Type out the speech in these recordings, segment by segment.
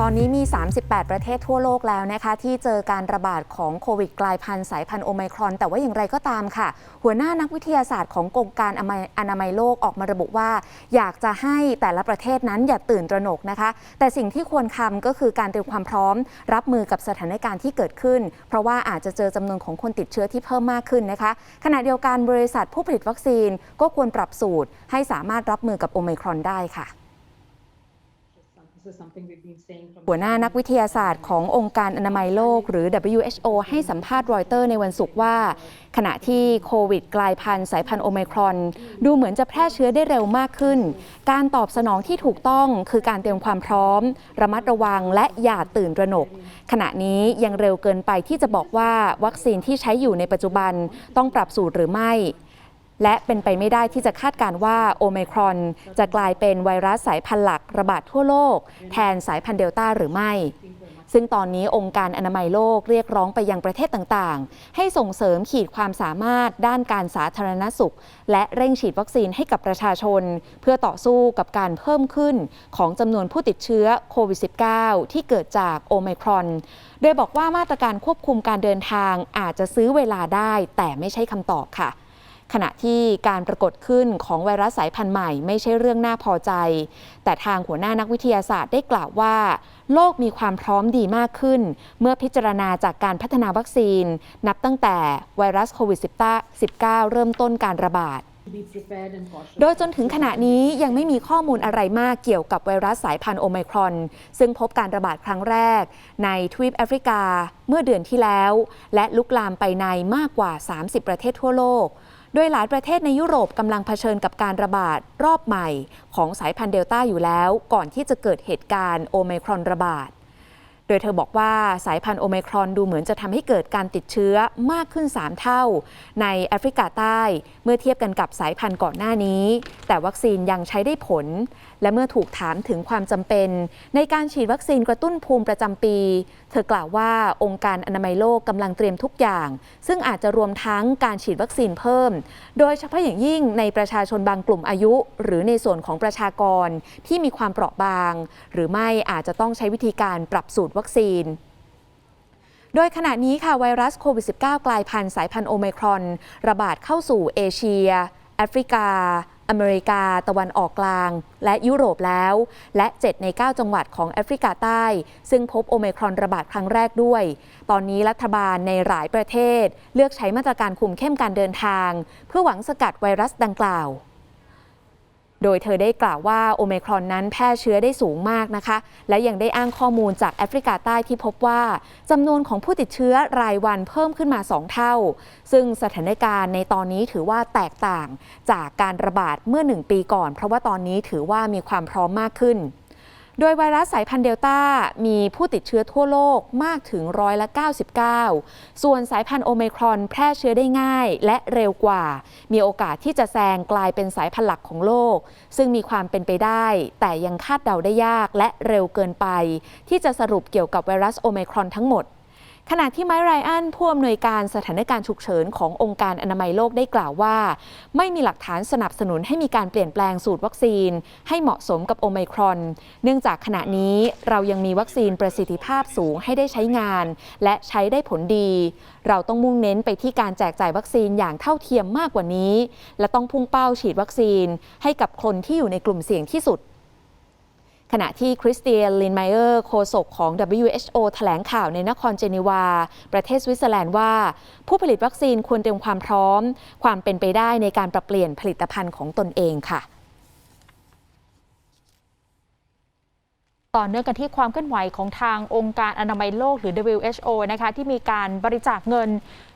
ตอนนี้มี 38 ประเทศทั่วโลกแล้วนะคะ ที่เจอการระบาดของโควิดกลายพันธุ์สายพันธุ์โอไมครอน แต่ว่าอย่างไรก็ตามค่ะ หัวหน้านักวิทยาศาสตร์ขององค์การอนามัยโลกออกมาระบุว่า อยากจะให้แต่ละประเทศนั้นอย่าตื่นตระหนกนะคะ แต่สิ่งที่ควรทำก็คือการเตรียมความพร้อม รับมือกับสถานการณ์ที่เกิดขึ้น เพราะว่าอาจจะเจอจำนวนของคนติดเชื้อที่เพิ่มมากขึ้นนะคะ ขณะเดียวกันบริษัทผู้ผลิตวัคซีนก็ควรปรับสูตร ให้สามารถรับมือกับโอไมครอนได้ค่ะ หัวหน้านักวิทยาศาสตร์ขององค์การอนามัยโลกหรือ WHO ให้สัมภาษณ์รอยเตอร์ในวันศุกร์ว่า ขณะที่โควิดกลายพันธุ์สายพันธุ์โอไมครอน ดูเหมือนจะแพร่เชื้อได้เร็วมากขึ้น การตอบสนองที่ถูกต้องคือการเตรียมความพร้อม ระมัดระวังและอย่าตื่นตระหนก ขณะนี้ยังเร็วเกินไปที่จะบอกว่าวัคซีนที่ใช้อยู่ในปัจจุบันต้องปรับสูตรหรือไม่ และเป็นไปไม่ได้ที่จะคาดการณ์ว่าโอไมครอน จะกลายเป็นไวรัสสายพันธุ์หลักระบาดทั่วโลก แทนสายพันธุ์เดลต้าหรือไม่ ซึ่งตอนนี้องค์การอนามัยโลกเรียกร้องไปยังประเทศต่างๆ ให้ส่งเสริมขีดความสามารถด้านการสาธารณสุข และเร่งฉีดวัคซีนให้กับประชาชน เพื่อต่อสู้กับการเพิ่มขึ้นของจำนวนผู้ติดเชื้อโควิด -19 ที่เกิดจากโอไมครอน โดยบอกว่ามาตรการควบคุมการเดินทางอาจจะซื้อเวลาได้ แต่ไม่ใช่คำตอบค่ะ ขณะที่การปรากฏขึ้นของไวรัสสายพันธุ์ใหม่ไม่ใช่เรื่องน่าพอใจ แต่ทางหัวหน้านักวิทยาศาสตร์ได้กล่าวว่า โลกมีความพร้อมดีมากขึ้น เมื่อพิจารณาจากการพัฒนาวัคซีน นับตั้งแต่ไวรัสโควิด -19 เริ่มต้นการระบาดโดยจนถึงขณะนี้ยังไม่มีข้อมูลอะไรมากเกี่ยวกับไวรัสสายพันธุ์โอไมครอน ซึ่งพบการระบาดครั้งแรก ในทวีปแอฟริกาเมื่อเดือนที่แล้ว และลุกลามไปในมากกว่า 30 ประเทศทั่วโลก โดยหลายประเทศในยุโรปกำลังเผชิญกับการระบาดรอบใหม่ ของสายพันธุ์เดลต้าอยู่แล้ว ก่อนที่จะเกิดเหตุการณ์โอไมครอนระบาด โดยเธอบอกว่าสายพันธุ์โอไมครอนดูเหมือนจะทำให้เกิดการติดเชื้อมากขึ้น 3 เท่า ในแอฟริกาใต้ เมื่อเทียบกันกับสายพันธุ์ก่อนหน้านี้ แต่วัคซีนยังใช้ได้ผล และเมื่อถูกถามถึงความจำเป็น ในการฉีดวัคซีนกระตุ้นภูมิประจำปี เธอกล่าวว่าองค์การอนามัยโลกกำลังเตรียมทุกอย่าง ซึ่งอาจจะรวมทั้งการฉีดวัคซีนเพิ่ม โดยเฉพาะอย่างยิ่งในประชาชนบางกลุ่มอายุ หรือในส่วนของประชากรที่มีความเปราะบาง หรือไม่อาจจะต้องใช้วิธีการปรับสูตรวัคซีนโดยขณะนี้ค่ะไวรัสโควิด -19 กลายพันธุ์สายพันธุ์โอไมครอน ระบาดเข้าสู่เอเชีย แอฟริกา อเมริกา ตะวันออกกลาง และยุโรปแล้ว และ 7 ใน 9 จังหวัดของแอฟริกาใต้ ซึ่งพบโอไมครอนระบาดครั้งแรกด้วย ตอนนี้รัฐบาลในหลายประเทศ เลือกใช้มาตรการคุมเข้มการเดินทาง เพื่อหวังสกัดไวรัสดังกล่าว โดยเธอได้กล่าวว่าโอเมครอนนั้นแพร่เชื้อได้สูงมากนะคะ และยังได้อ้างข้อมูลจากแอฟริกาใต้ที่พบว่าจำนวนของผู้ติดเชื้อรายวันเพิ่มขึ้นมา 2 เท่า ซึ่งสถานการณ์ในตอนนี้ถือว่าแตกต่างจากการระบาดเมื่อ 1 ปีก่อน เพราะว่าตอนนี้ถือว่ามีความพร้อมมากขึ้น โดยไวรัสสายพันธุ์เดลต้ามีผู้ติดเชื้อทั่วโลกมากถึงร้อยละ 99 ส่วนสายพันธุ์โอเมครอนแพร่เชื้อได้ง่ายและเร็วกว่า มีโอกาสที่จะแซงกลายเป็นสายพันธุ์หลักของโลก ซึ่งมีความเป็นไปได้ แต่ยังคาดเดาได้ยากและเร็วเกินไป ที่จะสรุปเกี่ยวกับไวรัสโอเมครอนทั้งหมด ขณะที่ไมค์ไรอันผู้อำนวยการสถานการณ์ฉุกเฉินขององค์การอนามัยโลกได้กล่าวว่า ไม่มีหลักฐานสนับสนุนให้มีการเปลี่ยนแปลงสูตรวัคซีน ให้เหมาะสมกับโอไมครอน เนื่องจากขณะนี้เรายังมีวัคซีนประสิทธิภาพสูงให้ได้ใช้งาน และใช้ได้ผลดี เราต้องมุ่งเน้นไปที่การแจกจ่ายวัคซีนอย่างเท่าเทียมมากกว่านี้ และต้องพุ่งเป้าฉีดวัคซีน ให้กับคนที่อยู่ในกลุ่มเสี่ยงที่สุด ขณะที่คริสเตียนลินไมเออร์โฆษกของ WHO แถลงข่าวในนครเจนีวา ประเทศสวิตเซอร์แลนด์ว่า ผู้ผลิตวัคซีนควรเตรียมความพร้อม ความเป็นไปได้ในการปรับเปลี่ยนผลิตภัณฑ์ของตนเองค่ะ ต่อเนื่องกันที่ความเคลื่อนไหวของทางองค์การอนามัยโลกหรือ WHO นะคะที่มีการบริจาคเงิน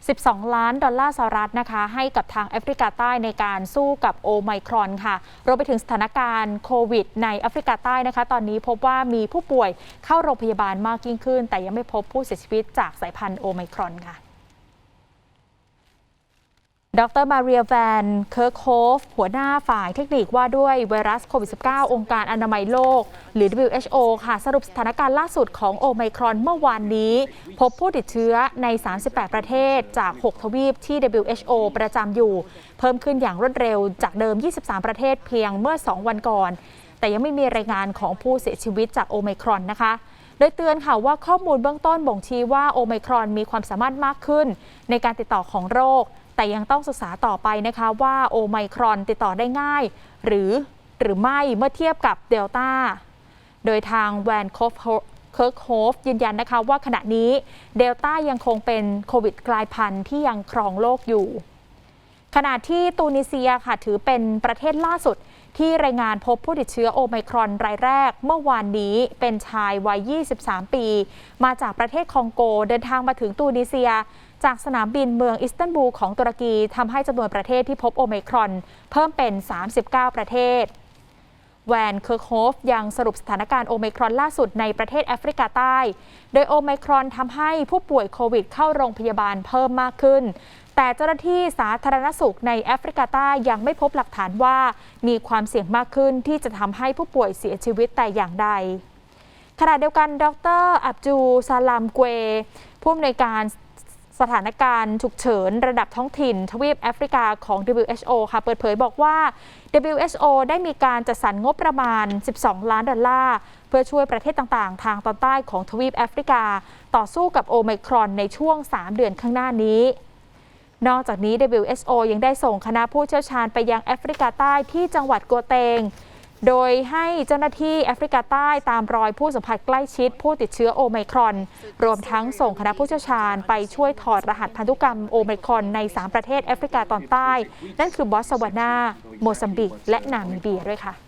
12 ล้านดอลลาร์สหรัฐนะคะให้กับทางแอฟริกาใต้ในการสู้กับโอไมครอนค่ะรวมไปถึงสถานการณ์โควิด ในแอฟริกาใต้นะคะ ตอนนี้พบว่ามีผู้ป่วยเข้าโรงพยาบาลมากยิ่งขึ้น แต่ยังไม่พบผู้เสียชีวิตจากสายพันธุ์โอไมครอนค่ะ ดรมาเรียแวนเคิร์คโฮฟหัวหน้าฝ่ายเทคนิคว่าด้วยไวรัสโควิด -19 องค์การอนามัยโลก หรือ WHO ค่ะ สรุปสถานการณ์ล่าสุดของโอไมครอนเมื่อวานนี้ พบผู้ติดเชื้อใน 38 ประเทศจาก 6 ทวีปที่ WHO ประจำอยู่ เพิ่มขึ้นอย่างรวดเร็วจากเดิม 23 ประเทศเพียงเมื่อ 2 วันก่อน แต่ยังไม่มีรายงานของผู้เสียชีวิตจากโอไมครอนนะคะโดยเตือนค่ะว่าข้อมูลเบื้องต้นบ่งชี้ว่าโอไมครอนมีความสามารถมากขึ้น ในการติดต่อของโรค แต่ยังต้องศึกษาต่อไปนะคะว่าโอไมครอนติดต่อได้ง่าย หรือหรือไม่เมื่อเทียบกับเดลต้า โดยทางแวนคอฟเคิร์กโฮฟยืนยันนะคะว่าขณะนี้เดลต้ายังคงเป็นโควิดกลายพันธุ์ที่ยังครองโลกอยู่ ขณะที่ตูนิเซียค่ะถือเป็นประเทศล่าสุด ที่รายงานพบผู้ติดเชื้อโอไมครอนรายแรก เมื่อวานนี้เป็นชายวัย 23 ปี มาจากประเทศคองโกเดินทางมาถึงตูนิเซีย จากสนามบินเมืองอิสตันบูลของตุรกีทำให้จำนวนประเทศที่พบโอไมครอน เพิ่มเป็น 39 ประเทศ แวนเคิร์กโฮฟยังสรุปสถานการณ์โอไมครอนล่าสุดในประเทศแอฟริกาใต้ โดยโอไมครอนทำให้ผู้ป่วยโควิดเข้าโรงพยาบาลเพิ่มมากขึ้น แต่เจ้าหน้าที่สาธารณสุขในแอฟริกาใต้ยังไม่พบหลักฐานว่ามีความเสี่ยงมากขึ้นที่จะทำให้ผู้ป่วยเสียชีวิตแต่อย่างใดขณะเดียวกัน ดร อับจูซาลามเกวผู้อำนวยการ สถานการณ์ฉุกเฉินระดับท้องถิ่น ทวีปแอฟริกาของ WHO ค่ะเปิดเผยบอกว่า WHO ได้มีการจัดสรรงบประมาณ 12 ล้านดอลลาร์ เพื่อช่วยประเทศต่างๆ ทางตอนใต้ของทวีปแอฟริกา ต่อสู้กับโอไมครอนในช่วง 3 เดือนข้างหน้านี้นอกจากนี้ WHO ยังได้ส่งคณะผู้เชี่ยวชาญไปยังแอฟริกาใต้ที่จังหวัดกัวเตง โดยให้เจ้าหน้าที่แอฟริกาใต้ตามรอยผู้สัมผัสใกล้ชิดผู้ติดเชื้อโอไมครอน รวมทั้งส่งคณะผู้เชี่ยวชาญไปช่วยถอดรหัสพันธุกรรมโอไมครอนใน 3 ประเทศแอฟริกาตอนใต้ นั่นคือบอตสวานา โมซัมบิก และนามิเบียด้วยค่ะ